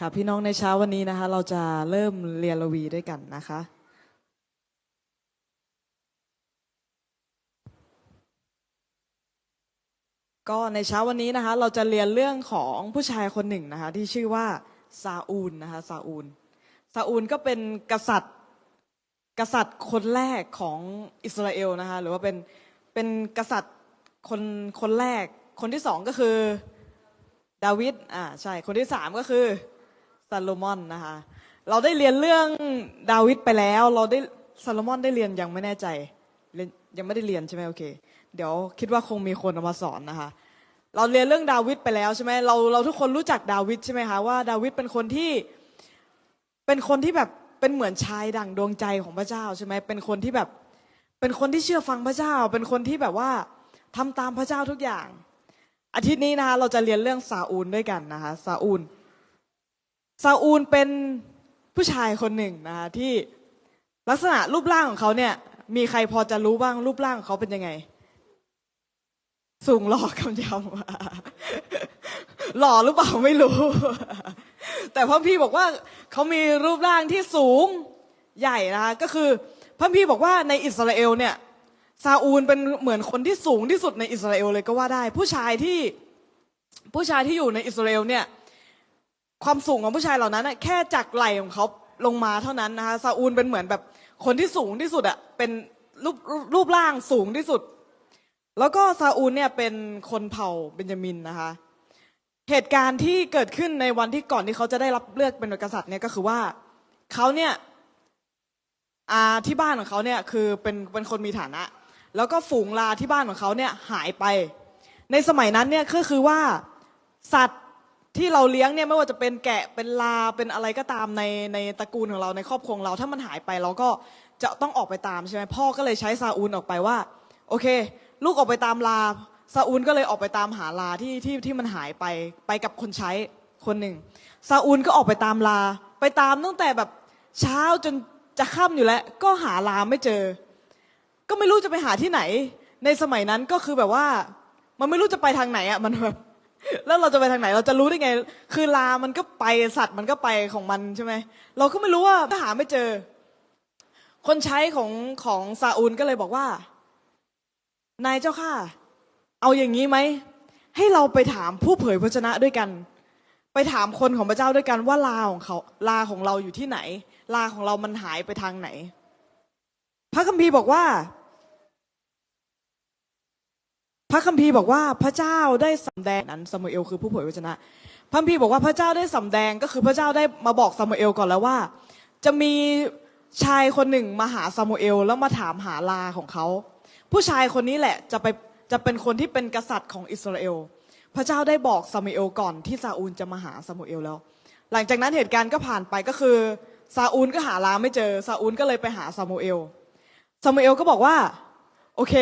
ค่ะพี่น้องในเช้าวันนี้นะคะ เราจะเริ่มเรียนรวีด้วยกันนะคะ ก็ในเช้าวันนี้นะคะ เราจะเรียนเรื่องของผู้ชายคนหนึ่งนะคะ ที่ชื่อว่าซาอูลนะคะซาอูลซาอูลก็เป็นกษัตริย์กษัตริย์คนแรกของอิสราเอลนะคะหรือว่าเป็นเป็นกษัตริย์คนคนแรก คนที่สองก็คือดาวิดอ่าใช่คนที่สามก็คือ ซาโลมอนนะคะ เราได้เรียนเรื่องดาวิดไปแล้ว เราได้ซาโลมอนได้เรียนยังไม่แน่ใจเรียนยังไม่ได้เรียนใช่ไหมโอเค เดี๋ยวคิดว่าคงมีคนเอามาสอนนะคะ เราเรียนเรื่องดาวิดไปแล้วใช่ไหมเราเราทุกคนรู้จักดาวิดใช่ไหมคะว่าดาวิดเป็นคนที่เป็นคนที่แบบเป็นเหมือนชายดั่งดวงใจของพระเจ้าใช่ไหมเป็นคนที่แบบเป็นคนที่เชื่อฟังพระเจ้า เป็นคนที่แบบว่าทำตามพระเจ้าทุกอย่าง อาทิตย์นี้นะคะเราจะเรียนเรื่องซาอูลด้วยกันนะคะซาอูล ซาอูลเป็นผู้ชายคนหนึ่งนะคะที่ลักษณะรูปร่างของเขาเนี่ย มีใครพอจะรู้บ้างรูปร่างของเขาเป็นยังไง สูงหล่อกำยำหล่อหรือเปล่าไม่รู้ แต่พระพี่บอกว่าเขามีรูปร่างที่สูงใหญ่นะคะก็คือพระพี่บอกว่าในอิสราเอลเนี่ยซาอูลเป็นเหมือนคนที่สูงที่สุดในอิสราเอลเลยก็ว่าได้ ผู้ชายที่ผู้ชายที่อยู่ในอิสราเอลเนี่ย ความสูงของผู้ชายเหล่านั้นน่ะแค่จากไหล่ของเขาลงมาเท่านั้นนะคะซาอูลเป็นเหมือนแบบคนที่สูงที่สุดอะเป็นรูปรูปร่างสูงที่สุด แล้วก็ซาอูลเนี่ยเป็นคนเผ่าเบนจามินนะคะ เหตุการณ์ที่เกิดขึ้นในวันที่ก่อนที่เขาจะได้รับเลือกเป็นกษัตริย์เนี่ยก็คือว่าเขาเนี่ยอาที่บ้านของเขาเนี่ยคือเป็นเป็นคนมีฐานะ แล้วก็ฝูงลาที่บ้านของเขาเนี่ยหายไป ในสมัยนั้นเนี่ยก็คือว่าสัตว์ ที่เราเลี้ยงเนี่ยไม่ว่าจะเป็นแกะเป็นลาเป็นอะไรก็ตามในในตระกูลของเราในครอบครัวของเรา ถ้ามันหายไปเราก็จะต้องออกไปตามใช่ไหมพ่อก็เลยใช้ซาอูลออกไปว่า โอเค ลูกออกไปตามลาซาอูลก็เลยออกไปตามหาลาที่ที่ที่มันหายไปไปกับคนใช้คนหนึ่งซาอูลก็ออกไปตามลา ไปตามตั้งแต่แบบเช้าจนจะค่ำอยู่แล้ว ก็หาลาไม่เจอ ก็ไม่รู้จะไปหาที่ไหน ในสมัยนั้นก็คือแบบว่า มันไม่รู้จะไปทางไหนอะมันแบบ แล้วเราจะไปทางไหนเราจะรู้ได้ไง คือลามันก็ไปสัตว์มันก็ไปของมันใช่ไหมเราก็ไม่รู้ว่าถ้าหาไม่เจอ คนใช้ของของซาอูลก็เลยบอกว่า นายเจ้าค่ะเอาอย่างนี้ไหมให้เราไปถามผู้เผยพระชนะด้วยกัน ไปถามคนของพระเจ้าด้วยกันว่าลาของเขาลาของเราอยู่ที่ไหน ลาของเรามันหายไปทางไหน พระคัมภีร์บอกว่า ระคัมภีร์บอกว่าพระเจ้าได้สำแดงนั้นซามูเอลคือผู้เผยพระชนะ พระคัมภีร์บอกว่าพระเจ้าได้สำแดงก็คือพระเจ้าได้มาบอกซามูเอลก่อนแล้วว่า จะมีชายคนหนึ่งมาหาซามูเอลแล้วมาถามหาลาของเขา ผู้ชายคนนี้แหละจะไปจะเป็นคนที่เป็นกษัตริย์ของอิสราเอล พระเจ้าได้บอกซามูเอลก่อนที่ซาอูลจะมาหาซามูเอลแล้ว หลังจากนั้นเหตุการณ์ก็ผ่านไปก็คือซาอูลก็หาลาไม่เจอซาอูลก็เลยไปหาซามูเอลซามูเอลก็บอกว่าโอเค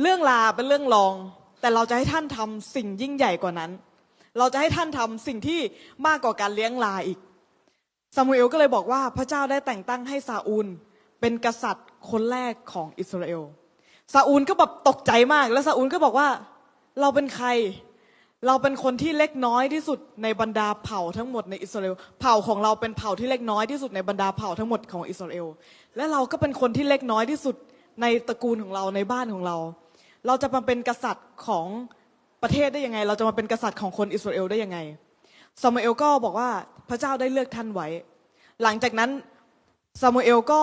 เรื่องลาเป็นเรื่องรอง แต่เราจะให้ท่านทำสิ่งยิ่งใหญ่กว่านั้น เราจะให้ท่านทำสิ่งที่มากกว่าการเลี้ยงลาอีกซามูเอลก็เลยบอกว่าพระเจ้าได้แต่งตั้งให้ซาอูลเป็นกษัตริย์คนแรกของอิสราเอลซาอูลก็แบบตกใจมาก แล้วซาอูลก็บอกว่าเราเป็นใคร เราเป็นคนที่เล็กน้อยที่สุดในบรรดาเผ่าทั้งหมดในอิสราเอลเผ่าของเราเป็นเผ่าที่เล็กน้อยที่สุดในบรรดาเผ่าทั้งหมดของอิสราเอลและเราก็เป็นคนที่เล็กน้อยที่สุดในตระกูลของเราในบ้านของเรา เราจะมาเป็นกษัตริย์ของประเทศได้ยังไง เราจะมาเป็นกษัตริย์ของคนอิสราเอลได้ยังไงซามูเอลก็บอกว่าพระเจ้าได้เลือกท่านไว้ หลังจากนั้นซามูเอลก็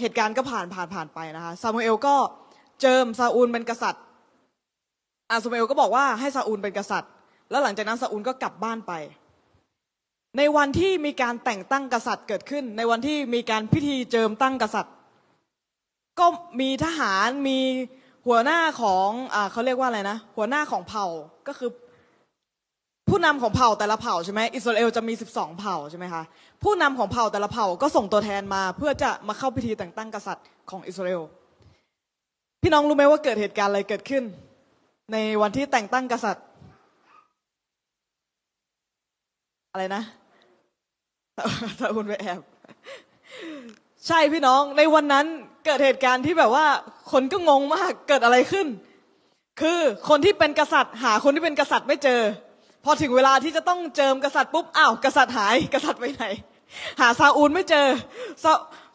เหตุการณ์ก็ผ่านผ่านผ่านไปนะคะซามูเอลก็เจิมซาอูลเป็นกษัตริย์อาซามูเอลก็บอกว่าให้ซาอูลเป็นกษัตริย์ แล้วหลังจากนั้นซาอูลก็กลับบ้านไป ในวันที่มีการแต่งตั้งกษัตริย์เกิดขึ้น ในวันที่มีการพิธีเจิมตั้งกษัตริย์ ก็มีทหารมี หัวหน้าของอ่าเขาเรียกว่าอะไรนะ หัวหน้าของเผ่าก็คือ ผู้นำของเผ่าแต่ละเผ่าใช่ไหมอิสราเอลจะมี 12 เผ่าใช่ไหมคะผู้นำของเผ่าแต่ละเผ่าก็ส่งตัวแทนมา เพื่อจะมาเข้าพิธีแต่งตั้งกษัตริย์ของอิสราเอลพี่น้องรู้ไหมว่าเกิดเหตุการณ์อะไรเกิดขึ้น ในวันที่แต่งตั้งกษัตริย์ อะไรนะซาอุลไปแอบใช่พี่น้องในวันนั้น เกิดเหตุการณ์ที่แบบว่าคนก็งงมากเกิดอะไรขึ้น คือคนที่เป็นกษัตริย์ หาคนที่เป็นกษัตริย์ไม่เจอ พอถึงเวลาที่จะต้องเจิมกษัตริย์ปุ๊บอ้าวกษัตริย์หายกษัตริย์ไปไหน หาซาอูลไม่เจอ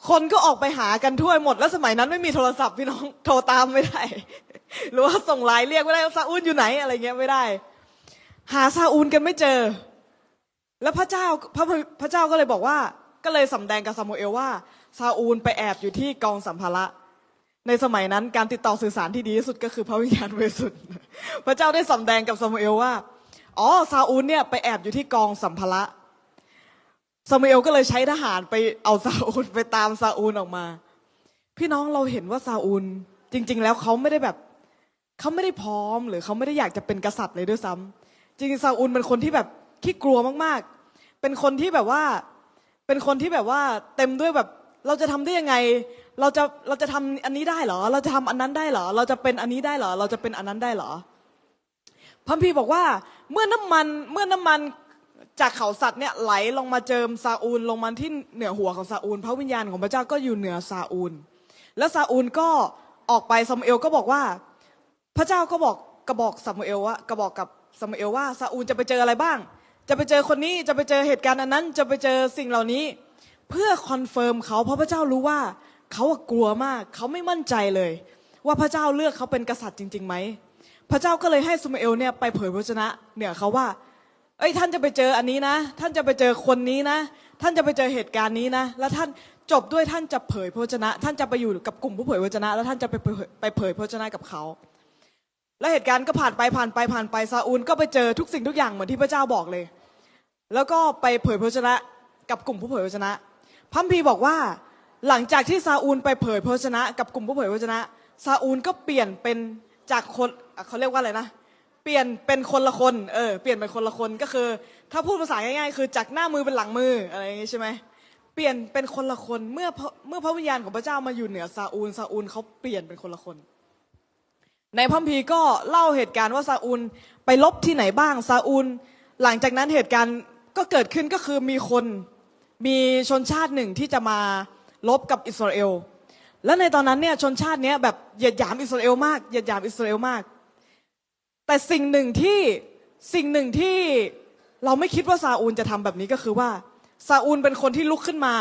คนก็ออกไปหากันทั่วหมด แล้วสมัยนั้นไม่มีโทรศัพท์พี่น้องโทรตามไม่ได้ หรือว่าส่งไลน์เรียกไม่ได้ว่าซาอูลอยู่ไหนอะไรเงี้ยไม่ได้ หาซาอูลกันไม่เจอ แล้วพระเจ้าพระพระเจ้าก็เลยบอกว่า ก็เลยสำแดงกับซามูเอลว่า ซาอูลไปแอบอยู่ที่กองสัมภาระ ในสมัยนั้นการติดต่อสื่อสารที่ดีที่สุดก็คือพระวิญญาณบริสุทธิ์ พระเจ้าได้สำแดงกับซามูเอลว่า อ๋อ ซาอูลเนี่ยไปแอบอยู่ที่กองสัมภาระ ซามูเอลก็เลยใช้ทหารไปเอาซาอูลไปตามซาอูลออกมา พี่น้องเราเห็นว่าซาอูลจริง ๆ แล้วเขาไม่ได้แบบเขาไม่ได้พร้อม หรือเขาไม่ได้อยากจะเป็นกษัตริย์เลยด้วยซ้ำจริงๆซาอูลเป็นคนที่แบบขี้กลัวมากๆ เป็นคนที่แบบว่า เป็นคนที่แบบว่าเต็มด้วยแบบ เราจะทำได้ยังไง เราจะเราจะทำอันนี้ได้เหรอ เราจะทำอันนั้นได้เหรอ เราจะเป็นอันนี้ได้เหรอ เราจะเป็นอันนั้นได้เหรอพระคัมพีบอกว่าเมื่อน้ำมันเมื่อน้ำมันจากเขาสัตว์เนี่ยไหลลงมาเจิมซาอูลลงมาที่เหนือหัวของซาอูล พระวิญญาณของพระเจ้าก็อยู่เหนือซาอูล แล้วซาอูลก็ออกไปซามูเอลก็บอกว่า พระเจ้าก็บอกกระบอกซามูเอลว่ากระบอกกับซามูเอลว่าซาอูลจะไปเจออะไรบ้าง จะไปเจอคนนี้จะไปเจอเหตุการณ์อันนั้น จะไปเจอสิ่งเหล่านี้ เพื่อคอนเฟิร์มเขาเพราะพระเจ้ารู้ว่าเขาอกลัวมากเขาไม่มั่นใจเลย ว่าพระเจ้าเลือกเขาเป็นกษัตริย์จริงๆไหมพระเจ้าก็เลยให้ซามูเอลเนี่ยไปเผยพระวจนะเหนือเขาว่า เอ้ยท่านจะไปเจออันนี้นะ ท่านจะไปเจอคนนี้นะ ท่านจะไปเจอเหตุการณ์นี้นะ แล้วท่านจบด้วยท่านจะเผยพระวจนะ ท่านจะไปอยู่กับกลุ่มผู้เผยพระวจนะ แล้วท่านจะไปเผยไปเผยพระวจนะกับเขา และเหตุการณ์ก็ผ่านไปผ่านไปผ่านไปซาอูลก็ไปเจอทุกสิ่งทุกอย่างเหมือนที่พระเจ้าบอกเลย แล้วก็ไปเผยพระวจนะกับกลุ่มผู้เผยพระวจนะ พัมภีบอกว่าหลังจากที่ซาอูลไปเผยพระวจนะ กับกลุ่มผู้เผยพระวจนะซาอูลก็เปลี่ยนเป็นจากคนเขาเรียกว่าอะไรนะ เปลี่ยนเป็นคนละคนเออเปลี่ยนเป็นคนละคนก็คือ ถ้าพูดภาษาง่ายๆ คือจากหน้ามือเป็นหลังมืออะไรอย่างงี้ใช่ไหมเปลี่ยนเป็นคนละคนเมื่อเมื่อพระวิญญาณของพระเจ้ามาอยู่เหนือซาอูลซาอูลเขาเปลี่ยนเป็นคนละคน ในพัมภีก็เล่าเหตุการณ์ว่าซาอูลไปลบที่ไหนบ้างซาอูล หลังจากนั้นเหตุการณ์ก็เกิดขึ้นก็คือมีคน มีชนชาติหนึ่งที่จะมาลบกับอิสราเอล และในตอนนั้นเนี่ยชนชาติเนี้ยแบบเหยียดหยามอิสราเอลมากเหยียดหยามอิสราเอลมาก แต่สิ่งหนึ่งที่สิ่งหนึ่งที่เราไม่คิดว่าซาอูลจะทำแบบนี้ก็คือว่าซาอูลเป็นคนที่ลุกขึ้นมา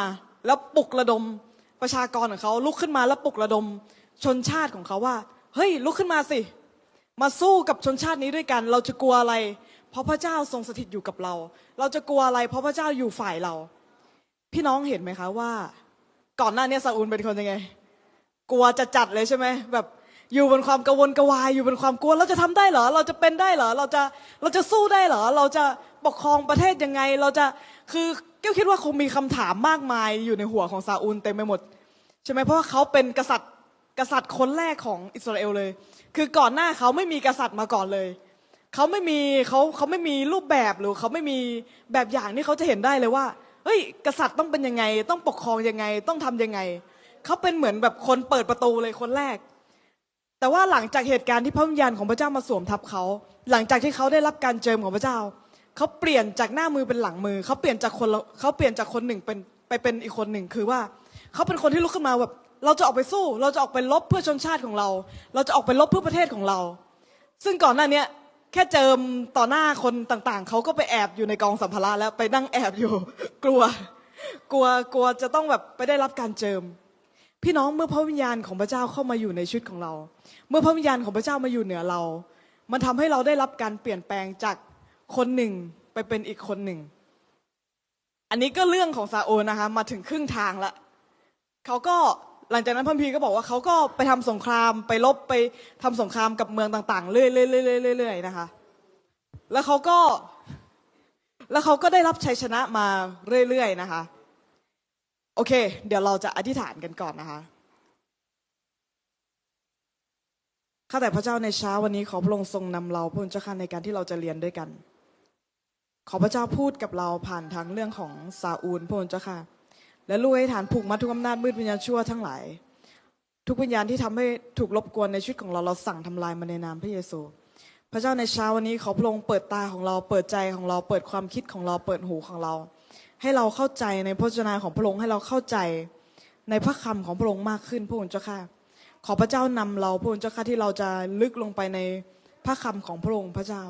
แล้วปลุกระดมประชากรของเขาลุกขึ้นมาแล้วปลุกระดมชนชาติของเขาว่า เฮ้ยลุกขึ้นมาสิ มาสู้กับชนชาตินี้ด้วยกัน เราจะกลัวอะไร เพราะพระเจ้าทรงสถิตอยู่กับเรา เราจะกลัวอะไร เพราะพระเจ้าอยู่ฝ่ายเรา พี่น้องเห็นไหมคะว่า ก่อนหน้านี้ซาอูลเป็นคนยังไง กลัวจะจัดเลยใช่ไหมแบบอยู่บนความกังวลกระวายอยู่บนความกลัวเราจะทำได้เหรอ เราจะเป็นได้เหรอ เราจะเราจะสู้ได้เหรอ เราจะปกครองประเทศยังไง เราจะคือเก้วคิดว่าคงมีคำถามมากมายอยู่ในหัวของซาอูลเต็มไปหมดใช่ไหมเพราะว่าเขาเป็นกษัตริย์กษัตริย์คนแรกของอิสราเอลเลย คือก่อนหน้าเขาไม่มีกษัตริย์มาก่อนเลยเขาไม่มีเขาเขาไม่มีรูปแบบหรือเขาไม่มีแบบอย่างที่เขาจะเห็นได้เลยว่า เฮ้ยกษัตริย์ต้องเป็นยังไง ต้องปกครองยังไง ต้องทำยังไงเขาเป็นเหมือนแบบคนเปิดประตูเลยคนแรก แต่ว่าหลังจากเหตุการณ์ที่พระวิญญาณของพระเจ้ามาสวมทับเขาหลังจากที่เขาได้รับการเจิมของพระเจ้าเขาเปลี่ยนจากหน้ามือเป็นหลังมือเขาเปลี่ยนจากคนเขาเปลี่ยนจากคนหนึ่งเป็นไปเป็นอีกคนหนึ่งคือว่าเขาเป็นคนที่ลุกขึ้นมาแบบเราจะออกไปสู้ เราจะออกไปลบเพื่อชนชาติของเรา เราจะออกไปลบเพื่อประเทศของเรา ซึ่งก่อนหน้านี้ แค่เจิมต่อหน้าคนต่างๆ เขาก็ไปแอบอยู่ในกองสัมภาระแล้วไปนั่งแอบอยู่ กลัว กลัวกลัวจะต้องแบบไปได้รับการเจิม พี่น้องเมื่อพระวิญญาณของพระเจ้าเข้ามาอยู่ในชีวิตของเรา เมื่อพระวิญญาณของพระเจ้ามาอยู่เหนือเรา มันทำให้เราได้รับการเปลี่ยนแปลงจากคนหนึ่งไปเป็นอีกคนหนึ่ง อันนี้ก็เรื่องของซาโอนนะคะ มาถึงครึ่งทางละเขาก็ หลังจากนั้นพระพีก็บอกว่าเขาก็ไปทำสงครามไปลบไปทำสงครามกับเมืองต่างๆเรื่อยๆๆๆๆนะคะ แล้วเขาก็ แล้วเขาก็ได้รับชัยชนะมาเรื่อยๆนะคะ โอเค เดี๋ยวเราจะอธิษฐานกันก่อนนะคะข้าแต่พระเจ้าในเช้าวันนี้ขอพระองค์ทรงนำเราพระองค์เจ้าค่ะในการที่เราจะเรียนด้วยกัน ขอพระเจ้าพูดกับเราผ่านทางเรื่องของซาอูลพระองค์เจ้าค่ะ และลูกให้ฐานผูกมัดทุกอำนาจมืดวิญญาณชั่วทั้งหลาย ทุกวิญญาณที่ทำให้ถูกรบกวนในชีวิตของเราเราสั่งทำลายมันในนามพระเยซู พระเจ้าในเช้าวันนี้ขอพระองค์เปิดตาของเราเปิดใจของเราเปิดความคิดของเราเปิดหูของเรา ให้เราเข้าใจในพระวจนาของพระองค์ให้เราเข้าใจในพระคำของพระองค์มากขึ้นพระองค์เจ้าค่ะขอพระเจ้านำเราพระองค์เจ้าค่ะที่เราจะลึกลงไปในพระคำของพระองค์พระเจ้า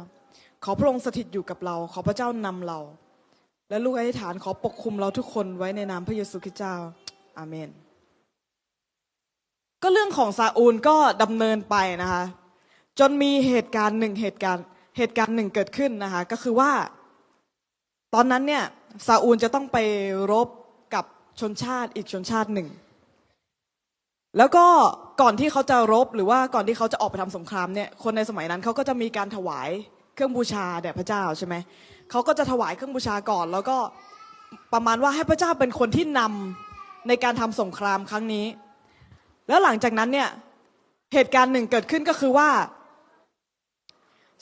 ขอพระองค์สถิตอยู่กับเรา ขอพระเจ้านำเรา และลูกอธิษฐานขอปกคุมเราทุกคนไว้ในนามพระเยซูคริสต์เจ้า อาเมน ก็เรื่องของซาอูลก็ดำเนินไปนะคะ จนมีเหตุการณ์หนึ่งเหตุการณ์เหตุการณ์หนึ่งเกิดขึ้นนะคะ ก็คือว่า ตอนนั้นเนี่ยซาอูลจะต้องไปรบกับชนชาติอีกชนชาติหนึ่ง แล้วก็ก่อนที่เขาจะรบหรือว่าก่อนที่เขาจะออกไปทำสงครามเนี่ยคนในสมัยนั้นเขาก็จะมีการถวายเครื่องบูชาแด่พระเจ้าใช่ไหม เขาก็จะถวายเครื่องบูชาก่อน แล้วก็ประมาณว่าให้พระเจ้าเป็นคนที่นำในการทำสงครามครั้งนี้ แล้วหลังจากนั้นเนี่ยเหตุการณ์หนึ่งเกิดขึ้นก็คือว่า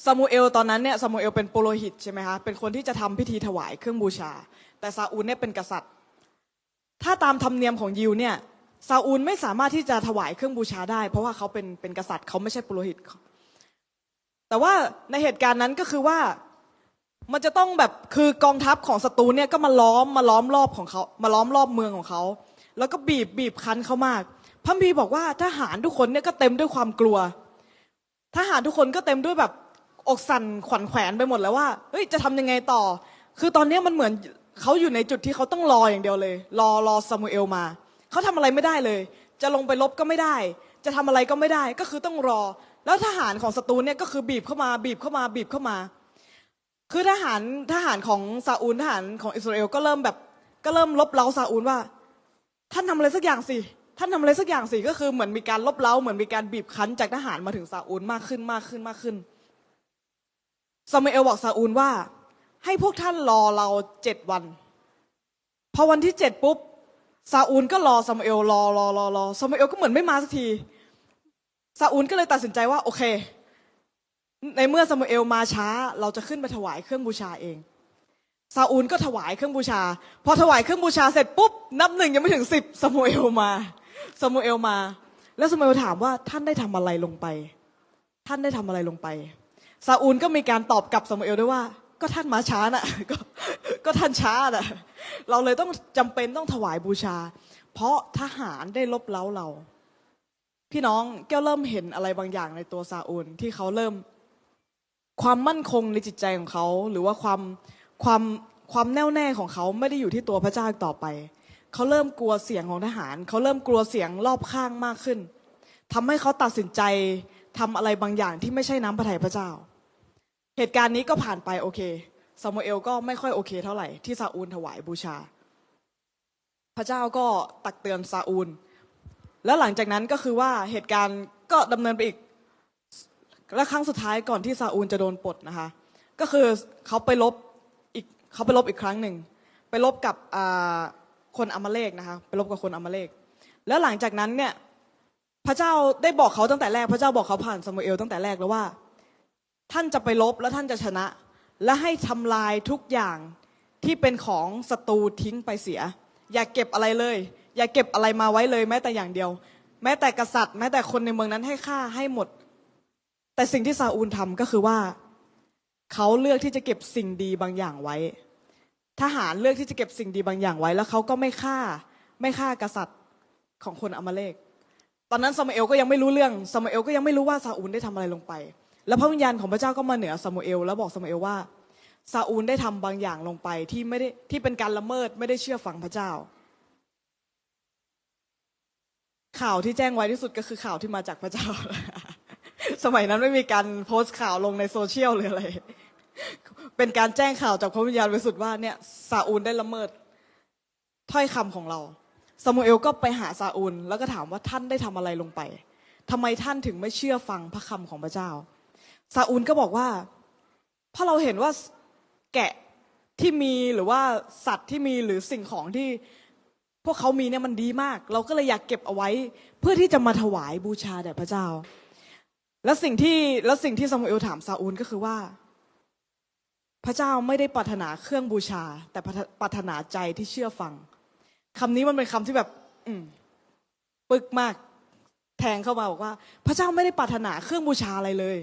ซามูเอลตอนนั้นเนี่ยซามูเอลเป็นปุโรหิตใช่ไหมคะเป็นคนที่จะทำพิธีถวายเครื่องบูชา แต่ซาอูลเนี่ยเป็นกษัตริย์ ถ้าตามธรรมเนียมของยิวเนี่ยซาอูลไม่สามารถที่จะถวายเครื่องบูชาได้ เพราะว่าเขาเป็นเป็นกษัตริย์เขาไม่ใช่ปุโรหิต แต่ว่าในเหตุการณ์นั้นก็คือว่า มันจะต้องแบบคือกองทัพของศัตรูเนี่ยก็มาล้อมมาล้อมรอบของเขามาล้อมรอบเมืองของเขาแล้วก็บีบบีบคั้นเขามากพระคัมภีบอกว่าทหารทุกคนเนี่ยก็เต็มด้วยความกลัว ทหารทุกคนก็เต็มด้วยแบบอกสั่นขวัญแขวนไปหมดแล้วว่าเฮ้ยจะทำยังไงต่อ คือตอนนี้มันเหมือนเขาอยู่ในจุดที่เขาต้องรออย่างเดียวเลย รอรอซามูเอลมาเขาทำอะไรไม่ได้เลย จะลงไปลบก็ไม่ได้ จะทำอะไรก็ไม่ได้ ก็คือต้องรอ แล้วทหารของศัตรูเนี่ยก็คือบีบเข้ามาบีบเข้ามาบีบเข้ามา คือทหารทหารของซาอูลทหารของอิสราเอลก็เริ่มแบบก็เริ่มลบเล้าซาอูลว่า ท่านทำอะไรสักอย่างสิท่านทำอะไรสักอย่างสิก็คือเหมือนมีการลบเล้าเหมือนมีการบีบคั้นจากทหารมาถึงซาอูลมากขึ้นมากขึ้นมากขึ้นซามูเอลบอกซาอูลว่า ให้พวกท่านรอเราเจ็ดวันพอวันที่เจ็ดปุ๊บซาอูลก็รอซามูเอลรอรอรอรอซามูเอลก็เหมือนไม่มาสักทีซาอูลก็เลยตัดสินใจว่าโอเค ในเมื่อซามูเอลมาช้า เราจะขึ้นไปถวายเครื่องบูชาเองซาอูลก็ถวายเครื่องบูชา พอถวายเครื่องบูชาเสร็จปุ๊บนับหนึ่งยังไม่ถึงสิบซามูเอลมาซามูเอลมา แล้วซามูเอลถามว่าท่านได้ทำอะไรลงไป ท่านได้ทำอะไรลงไปซาอูลก็มีการตอบกลับซามูเอลด้วยว่า ก็ท่านมาช้าน่ะก็ก็ท่านช้าน่ะ เราเลยต้องจำเป็นต้องถวายบูชา เพราะทหารได้ลบเล้าเรา พี่น้องแก้วเริ่มเห็นอะไรบางอย่างในตัวซาอูลที่เขาเริ่ม ความมั่นคงในจิตใจของเขา หรือว่าความความความแน่วแน่ของเขาไม่ได้อยู่ที่ตัวพระเจ้าต่อไป เขาเริ่มกลัวเสียงของทหาร เขาเริ่มกลัวเสียงรอบข้างมากขึ้นทำให้เขาตัดสินใจทำอะไรบางอย่างที่ไม่ใช่น้ำพระทัยพระเจ้า เหตุการณ์นี้ก็ผ่านไปโอเคซามูเอลก็ไม่ค่อยโอเคเท่าไหร่ที่ซาอูลถวายบูชา พระเจ้าก็ตักเตือนซาอูล แล้วหลังจากนั้นก็คือว่าเหตุการณ์ก็ดำเนินไปอีก และครั้งสุดท้ายก่อนที่ซาอูลจะโดนปลดนะคะ ก็คือเขาไปลบอีกเขาไปลบอีกครั้งหนึ่งไปลบกับคนอมาเลกนะคะไปลบกับคนอมาเลกแล้วหลังจากนั้นเนี่ยพระเจ้าได้บอกเขาตั้งแต่แรก พระเจ้าบอกเขาผ่านซามูเอลตั้งแต่แรกแล้วว่า ท่านจะไปลบแล้วท่านจะชนะ และให้ทำลายทุกอย่างที่เป็นของศัตรูทิ้งไปเสีย อย่าเก็บอะไรเลย อย่าเก็บอะไรมาไว้เลยแม้แต่อย่างเดียว แม้แต่กษัตริย์ แม้แต่คนในเมืองนั้นให้ฆ่าให้หมด แต่สิ่งที่ซาอูลทำก็คือว่า เขาเลือกที่จะเก็บสิ่งดีบางอย่างไว้ ทหารเลือกที่จะเก็บสิ่งดีบางอย่างไว้ แล้วเขาก็ไม่ฆ่าไม่ฆ่ากษัตริย์ของคนอมาเลก ตอนนั้นซามูเอลก็ยังไม่รู้เรื่องซามูเอลก็ยังไม่รู้ว่าซาอูลได้ทำอะไรลงไป แล้วพระวิญญาณของพระเจ้าก็มาเหนือซามูเอลแล้วบอกซามูเอลว่าซาอูลได้ทำบางอย่างลงไปที่ไม่ได้ที่เป็นการละเมิดไม่ได้เชื่อฟังพระเจ้า ข่าวที่แจ้งไว้ที่สุดก็คือข่าวที่มาจากพระเจ้า สมัยนั้นไม่มีการโพสต์ข่าวลงในโซเชียลหรืออะไร เป็นการแจ้งข่าวจากพระวิญญาณบริสุทธิ์ว่าเนี่ยซาอูลได้ละเมิดถ้อยคำของเราซามูเอลก็ไปหาซาอูล แล้วก็ถามว่าท่านได้ทำอะไรลงไปทำไมท่านถึงไม่เชื่อฟังพระคำของพระเจ้า ซาอูลก็บอกว่าเพราะเราเห็นว่าแกะที่มีหรือว่าสัตว์ที่มีหรือสิ่งของที่พวกเขามีเนี่ยมันดีมาก เราก็เลยอยากเก็บเอาไว้ เพื่อที่จะมาถวายบูชาแด่พระเจ้า และสิ่งที่แล้วสิ่งที่ซามูเอลถามซาอูลก็คือว่า พระเจ้าไม่ได้ปรารถนาเครื่องบูชา แต่ปรารถนาใจที่เชื่อฟังคำนี้มันเป็นคำที่แบบ อืมปึกมาก แทงเข้ามาบอกว่า พระเจ้าไม่ได้ปรารถนาเครื่องบูชาอะไรเลย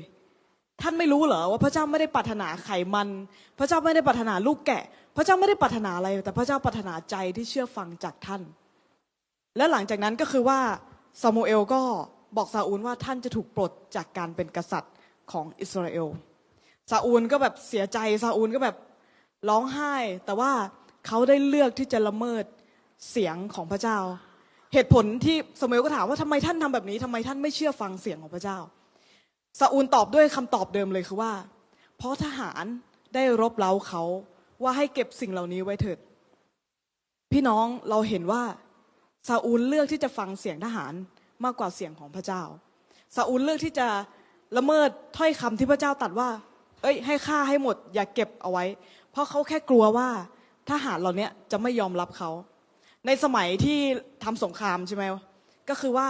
ท่านไม่รู้เหรอว่าพระเจ้าไม่ได้ปรารถนาไขมัน พระเจ้าไม่ได้ปรารถนาลูกแกะ พระเจ้าไม่ได้ปรารถนาอะไร แต่พระเจ้าปรารถนาใจที่เชื่อฟังจากท่าน และหลังจากนั้นก็คือว่าซามูเอลก็ บอกซาอูลว่าท่านจะถูกปลดจากการเป็นกษัตริย์ของอิสราเอลซาอูลก็แบบเสียใจซาอูลก็แบบร้องไห้ แต่ว่าเขาได้เลือกที่จะละเมิดเสียงของพระเจ้า เหตุผลที่สมัยก็ถามว่าทำไมท่านทำแบบนี้ทำไมท่านไม่เชื่อฟังเสียงของพระเจ้าซาอูลตอบด้วยคำตอบเดิมเลยคือว่า เพราะทหารได้รบเร้าเขาว่าให้เก็บสิ่งเหล่านี้ไว้เถิด พี่น้องเราเห็นว่าซาอูลเลือกที่จะฟังเสียงทหาร มากกว่าเสียงของพระเจ้าซาอูลเลือกที่จะละเมิดถ้อยคำที่พระเจ้าตัดว่า เอ้ย ให้ฆ่าให้หมด อย่าเก็บเอาไว้ เพราะเขาแค่กลัวว่าทหารเหล่านี้จะไม่ยอมรับเขา ในสมัยที่ทำสงครามใช่ไหมก็คือว่า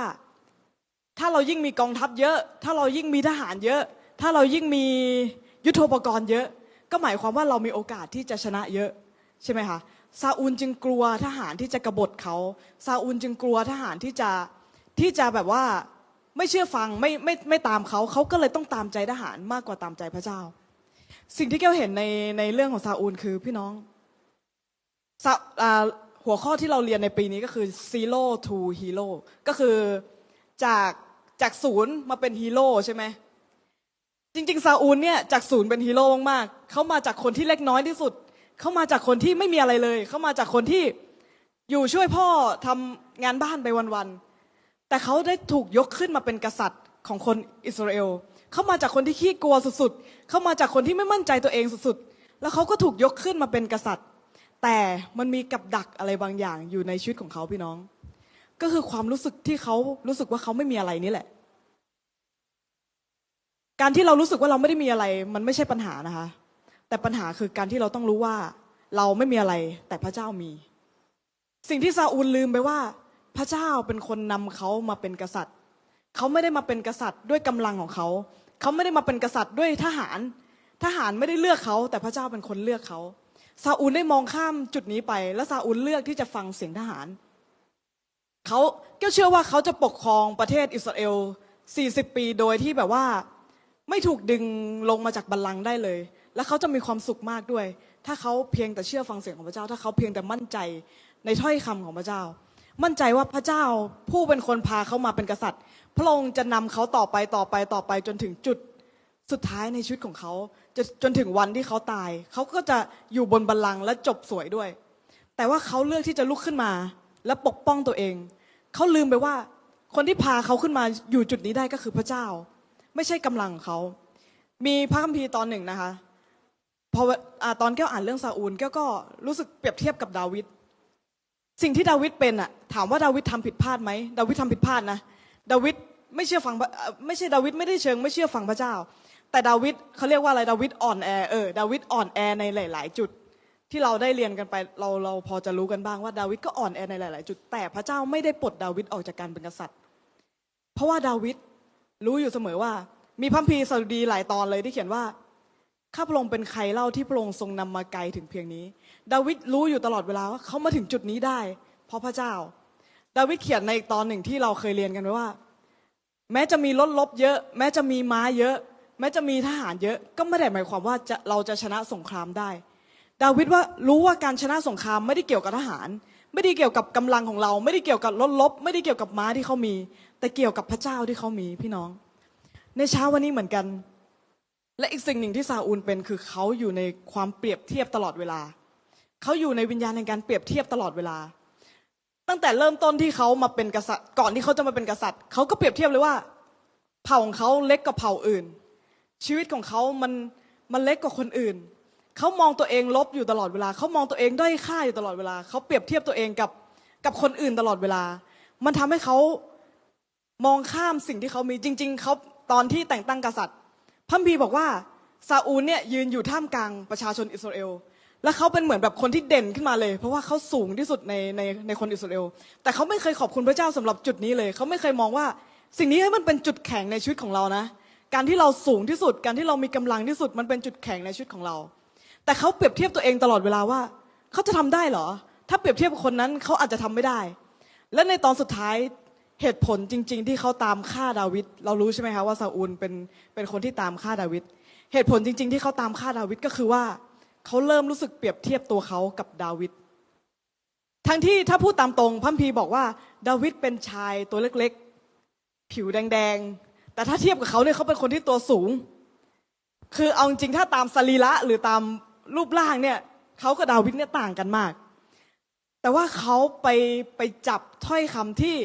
ถ้าเรายิ่งมีกองทัพเยอะ ถ้าเรายิ่งมีทหารเยอะ ถ้าเรายิ่งมียุทโธปกรณ์เยอะ ก็หมายความว่าเรามีโอกาสที่จะชนะเยอะใช่ไหมคะซาอูลจึงกลัวทหารที่จะกบฏเขาซาอูลจึงกลัวทหารที่จะ ที่จะแบบว่าไม่เชื่อฟังไม่ไม่ไม่ตามเขาเขาก็เลยต้องตามใจทหารมากกว่าตามใจพระเจ้า สิ่งที่เก้าเห็นในในเรื่องของซาอูลคือพี่น้องซาหัวข้อที่เราเรียนในปีนี้ก็คือ zero to hero ก็คือจากจากศูนย์มาเป็นฮีโร่ใช่ไหมจริงๆซาอูลเนี่ยจากศูนย์เป็นฮีโร่มากๆเขามาจากคนที่เล็กน้อยที่สุดเขามาจากคนที่ไม่มีอะไรเลยเขามาจากคนที่อยู่ช่วยพ่อทำงานบ้านไปวันๆ แต่เขาได้ถูกยกขึ้นมาเป็นกษัตริย์ของคนอิสราเอลเขามาจากคนที่ขี้กลัวสุดๆเขามาจากคนที่ไม่มั่นใจตัวเองสุดๆ แล้วเขาก็ถูกยกขึ้นมาเป็นกษัตริย์ แต่มันมีกับดักอะไรบางอย่างอยู่ในชีวิตของเขาพี่น้อง ก็คือความรู้สึกที่เขารู้สึกว่าเขาไม่มีอะไรนี่แหละ การที่เรารู้สึกว่าเราไม่ได้มีอะไร มันไม่ใช่ปัญหานะคะ แต่ปัญหาคือการที่เราต้องรู้ว่า เราไม่มีอะไรแต่พระเจ้ามี สิ่งที่ซาอูลลืมไปว่า พระเจ้าเป็นคนนำเขามาเป็นกษัตริย์ เขาไม่ได้มาเป็นกษัตริย์ด้วยกำลังของเขา เขาไม่ได้มาเป็นกษัตริย์ด้วยทหาร ทหารไม่ได้เลือกเขา แต่พระเจ้าเป็นคนเลือกเขาซาอูลได้มองข้ามจุดนี้ไป และซาอูลเลือกที่จะฟังเสียงทหาร เขาก็เชื่อว่าเขาจะปกครองประเทศอิสราเอล 40 ปีโดยที่แบบว่า ไม่ถูกดึงลงมาจากบัลลังก์ได้เลย และเขาจะมีความสุขมากด้วย ถ้าเขาเพียงแต่เชื่อฟังเสียงของพระเจ้า ถ้าเขาเพียงแต่มั่นใจในถ้อยคำของพระเจ้า มั่นใจว่าพระเจ้าผู้เป็นคนพาเขามาเป็นกษัตริย์ พระองค์จะนำเขาต่อไปต่อไปต่อไปจนถึงจุดสุดท้ายในชีวิตของเขาจะจนถึงวันที่เขาตาย เขาก็จะอยู่บนบัลลังก์และจบสวยด้วย แต่ว่าเขาเลือกที่จะลุกขึ้นมา และปกป้องตัวเอง เขาลืมไปว่าคนที่พาเขาขึ้นมาอยู่จุดนี้ได้ก็คือพระเจ้า ไม่ใช่กำลังของเขา มีพระคัมภีร์ตอนหนึ่งนะคะพออาตอนแก้วอ่านเรื่องซาอูลแก้วก็รู้สึกเปรียบเทียบกับดาวิด สิ่งที่ดาวิดเป็นอะถามว่าดาวิดทำผิดพลาดไหมดาวิดทำผิดพลาดนะดาวิดไม่เชื่อฟังไม่ใช่ดาวิดไม่ได้เชิง ไม่เชื่อฟังพระเจ้า แต่ดาวิดเขาเรียกว่าอะไรดาวิดอ่อนแอเออดาวิดอ่อนแอในหลาย ๆ จุดที่เราได้เรียนกันไปเราเราพอจะรู้กันบ้างว่าดาวิดก็อ่อนแอในหลาย ๆ จุด แต่พระเจ้าไม่ได้ปลดดาวิดออกจากการเป็นกษัตริย์ เพราะว่าดาวิดรู้อยู่เสมอว่า มีพัมภีสดุดีหลายตอนเลยที่เขียนว่าข้าพระองค์เป็นใครเล่าที่พระองค์ทรงนำมาไกลถึงเพียงนี้ ดาวิดรู้อยู่ตลอดเวลาว่าเขามาถึงจุดนี้ได้ เพราะพระเจ้า ดาวิดเขียนในตอนหนึ่งที่เราเคยเรียนกันไว้ว่า แม้จะมีรถลบเยอะ แม้จะมีม้าเยอะ แม้จะมีทหารเยอะ ก็ไม่ได้หมายความว่าจะเราจะชนะสงครามได้ ดาวิดว่ารู้ว่าการชนะสงครามไม่ได้เกี่ยวกับทหาร ไม่ได้เกี่ยวกับกำลังของเรา ไม่ได้เกี่ยวกับรถลบ ไม่ได้เกี่ยวกับม้าที่เขามี แต่เกี่ยวกับพระเจ้าที่เขามีพี่น้อง ในเช้าวันนี้เหมือนกัน และอีกสิ่งหนึ่งที่ซาอูลเป็นคือเขาอยู่ในความเปรียบเทียบตลอดเวลา เขาอยู่ในวิญญาณในการเปรียบเทียบตลอดเวลา ตั้งแต่เริ่มต้นที่เขามาเป็นกษัตริย์ ก่อนที่เขาจะมาเป็นกษัตริย์เขาก็เปรียบเทียบเลยว่า เผ่าของเขาเล็กกว่าเผ่าอื่น ชีวิตของเขามันมันเล็กกว่าคนอื่นเขามองตัวเองลบอยู่ตลอดเวลาเขามองตัวเองด้อยค่าอยู่ตลอดเวลาเขาเปรียบเทียบตัวเองกับกับคนอื่นตลอดเวลา มันทำให้เขามองข้ามสิ่งที่เขามีจริง ๆเขาตอนที่แต่งตั้งกษัตริย์พระคัมภีบอกว่าซาอูลเนี่ยยืนอยู่ท่ามกลางประชาชนอิสราเอล และเขาเป็นเหมือนแบบคนที่เด่นขึ้นมาเลย เพราะว่าเขาสูงที่สุดในในในคนอิสราเอลแต่เขาไม่เคยขอบคุณพระเจ้าสำหรับจุดนี้เลยเขาไม่เคยมองว่า สิ่งนี้มันเป็นจุดแข็งในชีวิตของเรานะ การที่เราสูงที่สุด การที่เรามีกำลังที่สุด มันเป็นจุดแข็งในชีวิตของเรา แต่เขาเปรียบเทียบตัวเองตลอดเวลาว่าเขาจะทำได้เหรอ ถ้าเปรียบเทียบกับคนนั้นเขาอาจจะทำไม่ได้ และในตอนสุดท้ายเหตุผลจริง ๆ ที่เขาตามฆ่าดาวิดเรารู้ใช่ไหมคะว่าซาอูลเป็นเป็นคนที่ตามฆ่าดาวิดเหตุผลจริง ๆ ที่เขาตามฆ่าดาวิดก็คือว่า เขาเริ่มรู้สึกเปรียบเทียบตัวเขากับดาวิดทั้งที่ถ้าพูดตามตรงพัมพีบอกว่าดาวิดเป็นชายตัวเล็กๆ ผิวแดงๆ แต่ถ้าเทียบกับเขาเนี่ยเขาเป็นคนที่ตัวสูง คือเอาจริงถ้าตามสรีระหรือตามรูปร่างเนี่ยเขากับดาวิดเนี่ยต่างกันมาก แต่ว่าเขาไปไปจับถ้อยคำที่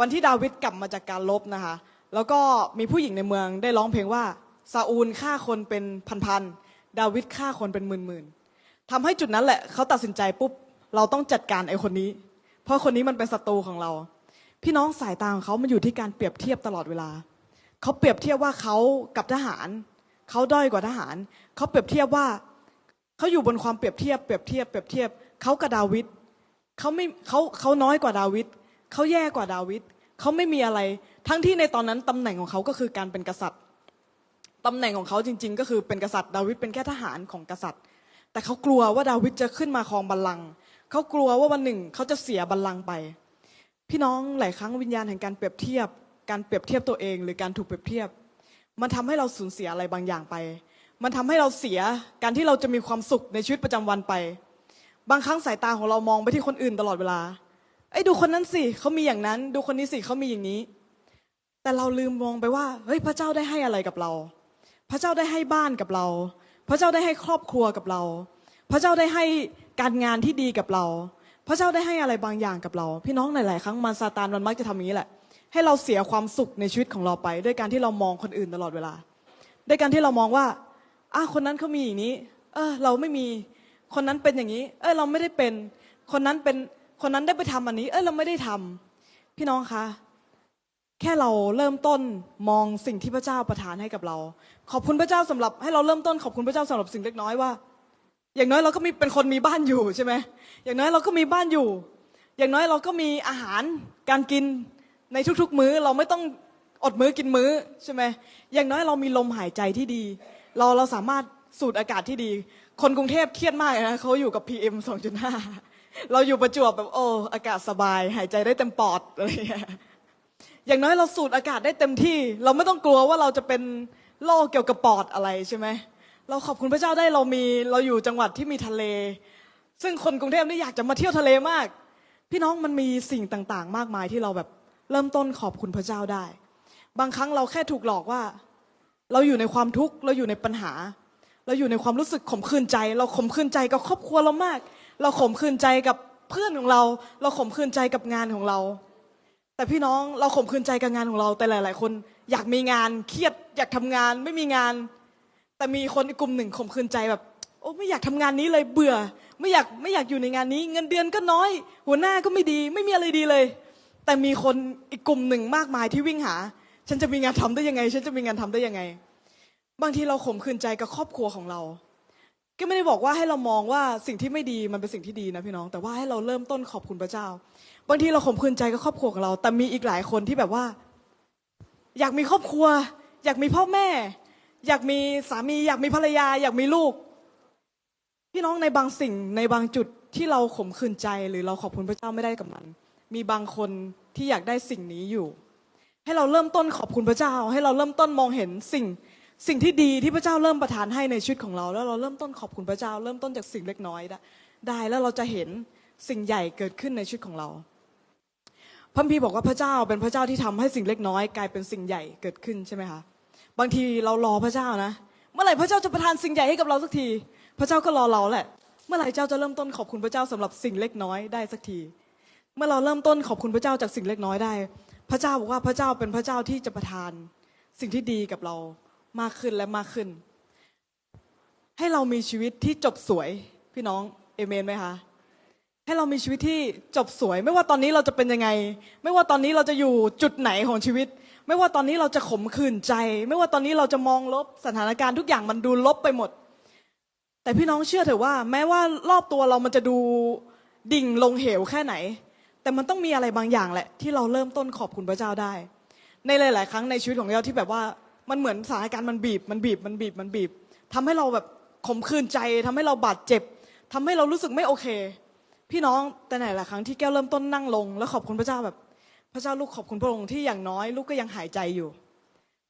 วันที่ดาวิดกลับมาจากการลบนะคะ แล้วก็มีผู้หญิงในเมืองได้ร้องเพลงว่าซาอูลฆ่าคนเป็นพันๆ ดาวิดฆ่าคนเป็นหมื่นๆทำให้จุดนั้นแหละเขาตัดสินใจปุ๊บเราต้องจัดการไอ้คนนี้ เพราะคนนี้มันเป็นศัตรูของเรา พี่น้องสายตาของเขามันอยู่ที่การเปรียบเทียบตลอดเวลาเขาเปรียบเทียบว่าเขากับทหารเขาด้อยกว่าทหารเขาเปรียบเทียบว่าเขาอยู่บนความเปรียบเทียบเปรียบเทียบเปรียบเทียบเขากับดาวิดเขาไม่เขาเขาน้อยกว่าดาวิดเขาแย่กว่าดาวิดเขาไม่มีอะไร ทั้งที่ในตอนนั้นตำแหน่งของเขาก็คือการเป็นกษัตริย์ ตำแหน่งของเขาจริง ๆ ก็คือเป็นกษัตริย์ดาวิดเป็นแค่ทหารของกษัตริย์ แต่เขากลัวว่าดาวิดจะขึ้นมาครองบัลลังก์เขากลัวว่าวันหนึ่งเขาจะเสียบัลลังก์ไป พี่น้องหลายครั้งวิญญาณแห่งการเปรียบเทียบ การเปรียบเทียบตัวเอง หรือการถูกเปรียบเทียบ มันทำให้เราสูญเสียอะไรบางอย่างไป มันทำให้เราเสียการที่เราจะมีความสุขในชีวิตประจำวันไป บางครั้งสายตาของเรามองไปที่คนอื่นตลอดเวลาไอ้ดูคนนั้นสิเขามีอย่างนั้น ดูคนนี้สิเขามีอย่างนี้ แต่เราลืมมองไปว่าเฮ้ยพระเจ้าได้ให้อะไรกับเรา พระเจ้าได้ให้บ้านกับเรา พระเจ้าได้ให้ครอบครัวกับเรา พระเจ้าได้ให้การงานที่ดีกับเรา พระเจ้าได้ให้อะไรบางอย่างกับเรา พี่น้องหลาย ๆ ครั้งมันซาตานมันมักจะทำอย่างนี้แหละ ให้เราเสียความสุขในชีวิตของเราไป ด้วยการที่เรามองคนอื่นตลอดเวลา ด้วยการที่เรามองว่าอะคนนั้นเขามีอย่างนี้ เออ เราไม่มี คนนั้นเป็นอย่างนี้ เออเราไม่ได้เป็น คนนั้นเป็น คนนั้นได้ไปทำอันนี้ เออเราไม่ได้ทำพี่น้องคะ แค่เราเริ่มต้นมองสิ่งที่พระเจ้าประทานให้กับเรา ขอบคุณพระเจ้าสำหรับให้เราเริ่มต้นขอบคุณพระเจ้าสำหรับสิ่งเล็กน้อยว่า อย่างน้อยเราก็มีเป็นคนมีบ้านอยู่ใช่ไหมอย่างน้อยเราก็มีบ้านอยู่ อย่างน้อยเราก็มีอาหารการกินในทุกๆ มื้อเราไม่ต้องอดมื้อกินมื้อใช่ไหมอย่างน้อยเรามีลมหายใจที่ดี เราเราสามารถสูดอากาศที่ดี คนกรุงเทพเครียดมากนะเขาอยู่กับ PM 2.5เราอยู่ประจวบแบบโอ้อากาศสบาย หายใจได้เต็มปอดอะไรอย่างเงี้ย อย่างน้อยเราสูดอากาศได้เต็มที่ เราไม่ต้องกลัวว่าเราจะเป็นโรคเกี่ยวกับปอดอะไรใช่ไหมเราขอบคุณพระเจ้าได้เรามีเราอยู่จังหวัดที่มีทะเล ซึ่งคนกรุงเทพนี่อยากจะมาเที่ยวทะเลมาก พี่น้องมันมีสิ่งต่างๆ มากมายที่เราแบบเริ่มต้นขอบคุณพระเจ้าได้ บางครั้งเราแค่ถูกหลอกว่า เราอยู่ในความทุกข์เราอยู่ในปัญหา เราอยู่ในความรู้สึกขมขื่นใจ เราขมขื่นใจกับครอบครัวเรามาก เราขมขื่นใจกับเพื่อนของเรา เราขมขื่นใจกับงานของเรา แต่พี่น้องเราข่มขืนใจกับงานของเรา แต่หลาย ๆ คน อยากมีงานเครียดอยากทำงานไม่มีงาน แต่มีคนอีกกลุ่มหนึ่งข่มขืนใจแบบ โอ้ไม่อยากทำงานนี้เลยเบื่อ ไม่อยากไม่อยากอยู่ในงานนี้ เงินเดือนก็น้อย หัวหน้าก็ไม่ดี ไม่มีอะไรดีเลย แต่มีคนอีกกลุ่มหนึ่งมากมายที่วิ่งหา ฉันจะมีงานทำได้ยังไง ฉันจะมีงานทำได้ยังไง บางทีเราข่มขืนใจกับครอบครัวของเราก็ไม่ได้บอกว่าให้เรามองว่าสิ่งที่ไม่ดีมันเป็นสิ่งที่ดีนะพี่น้อง แต่ว่าให้เราเริ่มต้นขอบคุณพระเจ้าบางทีเราข่มขืนใจกับครอบครัวของเรา แต่มีอีกหลายคนที่แบบว่า อยากมีครอบครัว อยากมีพ่อแม่ อยากมีสามี อยากมีภรรยา อยากมีลูก พี่น้องในบางสิ่งในบางจุดที่เราข่มขืนใจหรือเราขอบคุณพระเจ้าไม่ได้กับมัน มีบางคนที่อยากได้สิ่งนี้อยู่ ให้เราเริ่มต้นขอบคุณพระเจ้า ให้เราเริ่มต้นมองเห็นสิ่งสิ่งที่ดีที่พระเจ้าเริ่มประทานให้ในชีวิตของเรา แล้วเราเริ่มต้นขอบคุณพระเจ้า เริ่มต้นจากสิ่งเล็กน้อยได้ได้แล้วเราจะเห็นสิ่งใหญ่เกิดขึ้นในชีวิตของเรา พระคัมภีร์บอกว่าพระเจ้าเป็นพระเจ้าที่ทำให้สิ่งเล็กน้อย กลายเป็นสิ่งใหญ่เกิดขึ้นใช่ไหมคะบางทีเรารอพระเจ้านะ เมื่อไหร่พระเจ้าจะประทานสิ่งใหญ่ให้กับเราสักที พระเจ้าก็รอเราแหละ เมื่อไหร่เจ้าจะเริ่มต้นขอบคุณพระเจ้าสำหรับสิ่งเล็กน้อยได้สักที เมื่อเราเริ่มต้นขอบคุณพระเจ้าจากสิ่งเล็กน้อยได้ พระเจ้าบอกว่าพระเจ้าเป็นพระเจ้าที่จะประทาน สิ่งที่ดีกับเรามากขึ้นและมากขึ้น ให้เรามีชีวิตที่จบสวยพี่น้องเอเมนไหมคะ ให้เรามีชีวิตที่จบสวย ไม่ว่าตอนนี้เราจะเป็นยังไง ไม่ว่าตอนนี้เราจะอยู่จุดไหนของชีวิต ไม่ว่าตอนนี้เราจะขมขื่นใจ ไม่ว่าตอนนี้เราจะมองลบสถานการณ์ทุกอย่างมันดูลบไปหมด แต่พี่น้องเชื่อเถอะว่า แม้ว่ารอบตัวเรามันจะดูดิ่งลงเหวแค่ไหน แต่มันต้องมีอะไรบางอย่างแหละ ที่เราเริ่มต้นขอบคุณพระเจ้าได้ ในหลาย ๆ ครั้งในชีวิตของเราที่แบบว่ามันเหมือนสถานการณ์มันบีบ มันบีบมันบีบมันบีบทำให้เราแบบขมขื่นใจทำให้เราบาดเจ็บทำให้เรารู้สึกไม่โอเค พี่น้องแต่ไหนหลายครั้งที่แก้วเริ่มต้นนั่งลง แล้วขอบคุณพระเจ้าแบบ พระเจ้าลูกขอบคุณพระองค์ที่อย่างน้อยลูกก็ยังหายใจอยู่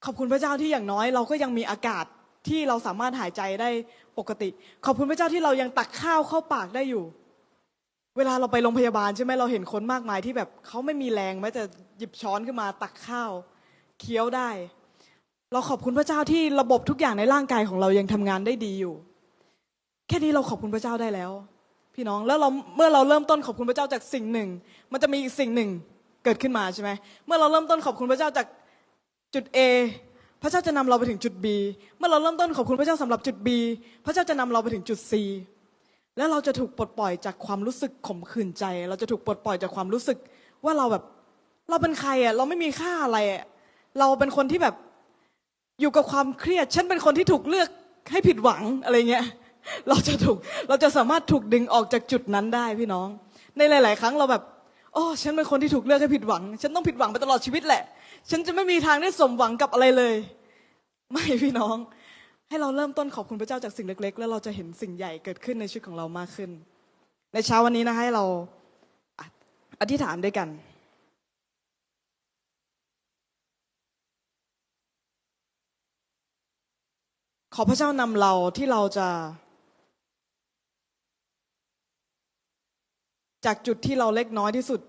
ขอบคุณพระเจ้าที่อย่างน้อยเราก็ยังมีอากาศที่เราสามารถหายใจได้ปกติ ขอบคุณพระเจ้าที่เรายังตักข้าวเข้าปากได้อยู่ เวลาเราไปโรงพยาบาลใช่ไหมเราเห็นคนมากมายที่แบบเขาไม่มีแรงแม้แต่หยิบช้อนขึ้นมาตักข้าวเคี้ยวได้ เราขอบคุณพระเจ้าที่ระบบทุกอย่างในร่างกายของเรายังทำงานได้ดีอยู่ แค่นี้เราขอบคุณพระเจ้าได้แล้ว พี่น้องแล้วเราเมื่อเราเริ่มต้นขอบคุณพระเจ้าจากสิ่งหนึ่ง มันจะมีอีกสิ่งหนึ่งเกิดขึ้นมาใช่ไหมเมื่อเราเริ่มต้นขอบคุณพระเจ้าจากจุด A พระเจ้าจะนำเราไปถึงจุด B เมื่อเราเริ่มต้นขอบคุณพระเจ้าสำหรับจุด B พระเจ้าจะนำเราไปถึงจุด C แล้วเราจะถูกปลดปล่อยจากความรู้สึกขมขื่นใจ เราจะถูกปลดปล่อยจากความรู้สึก ว่าเราแบบเราเป็นใครอะเราไม่มีค่าอะไรอะเราเป็นคนที่แบบอยู่กับความเครียดฉันเป็นคนที่ถูกเลือกให้ผิดหวังอะไรเงี้ย เราจะถูกเราจะสามารถถูกดึงออกจากจุดนั้นได้พี่น้อง ในหลาย ๆ ครั้งเราแบบโอ้ฉันเป็นคนที่ถูกเลือกให้ผิดหวัง ฉันต้องผิดหวังไปตลอดชีวิตแหละ ฉันจะไม่มีทางได้สมหวังกับอะไรเลย ไม่พี่น้อง ให้เราเริ่มต้นขอบคุณพระเจ้าจากสิ่งเล็ก ๆ แล้วเราจะเห็นสิ่งใหญ่เกิดขึ้นในชีวิตของเรามากขึ้น ในเช้าวันนี้นะให้เราออธิษฐานด้วยกันขอพระเจ้านำเราที่เราจะ จากจุดที่เราเล็กน้อยที่สุด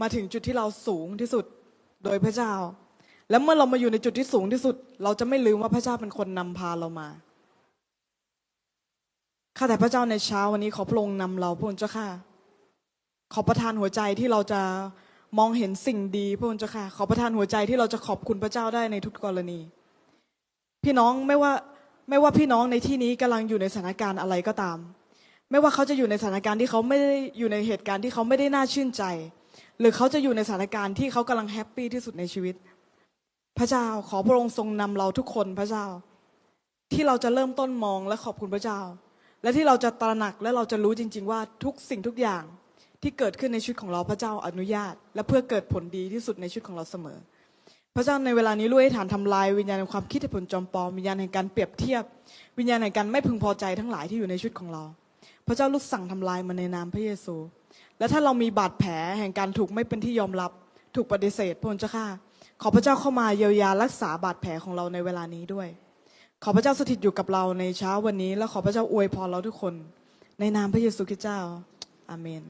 มาถึงจุดที่เราสูงที่สุดโดยพระเจ้า และเมื่อเรามาอยู่ในจุดที่สูงที่สุด เราจะไม่ลืมว่าพระเจ้าเป็นคนนำพาเรามาข้าแต่พระเจ้าในเช้าวันนี้ขอพระองค์นำเราพระองค์เจ้าค่ะ ขอประทานหัวใจที่เราจะมองเห็นสิ่งดีพระองค์เจ้าค่ะ ขอประทานหัวใจที่เราจะขอบคุณพระเจ้าได้ในทุกกรณี พี่น้องไม่ว่าไม่ว่าพี่น้องในที่นี้กำลังอยู่ในสถานการณ์อะไรก็ตาม ไม่ว่าเขาจะอยู่ในสถานการณ์ที่เขาไม่ได้อยู่ในเหตุการณ์ที่เขาไม่ได้น่าชื่นใจ หรือเขาจะอยู่ในสถานการณ์ที่เขากำลังแฮปปี้ที่สุดในชีวิต พระเจ้าขอพระองค์ทรงนำเราทุกคนพระเจ้า ที่เราจะเริ่มต้นมองและขอบคุณพระเจ้า และที่เราจะตระหนักและเราจะรู้จริง ๆ ว่าทุกสิ่งทุกอย่างที่เกิดขึ้นในชีวิตของเราพระเจ้าอนุญาต และเพื่อเกิดผลดีที่สุดในชีวิตของเราเสมอ พระเจ้าในเวลานี้ลูกให้ฐานทำลายวิญญาณแห่งความคิดเหตุผลจอมปลอมวิญญาณแห่งการเปรียบเทียบ วิญญาณแห่งการไม่พึงพอใจทั้งหลายที่อยู่ในชีวิตของเรา พระเจ้าลูกสั่งทำลายมันในนามพระเยซู และถ้าเรามีบาดแผลแห่งการถูกไม่เป็นที่ยอมรับ ถูกปฏิเสธพระองค์เจ้าข้าขอพระเจ้าเข้ามาเยียวยารักษาบาดแผลของเราในเวลานี้ด้วย ขอพระเจ้าสถิตอยู่กับเราในเช้าวันนี้ และขอพระเจ้าอวยพรเราทุกคน ในนามพระเยซูคริสต์เจ้า อาเมน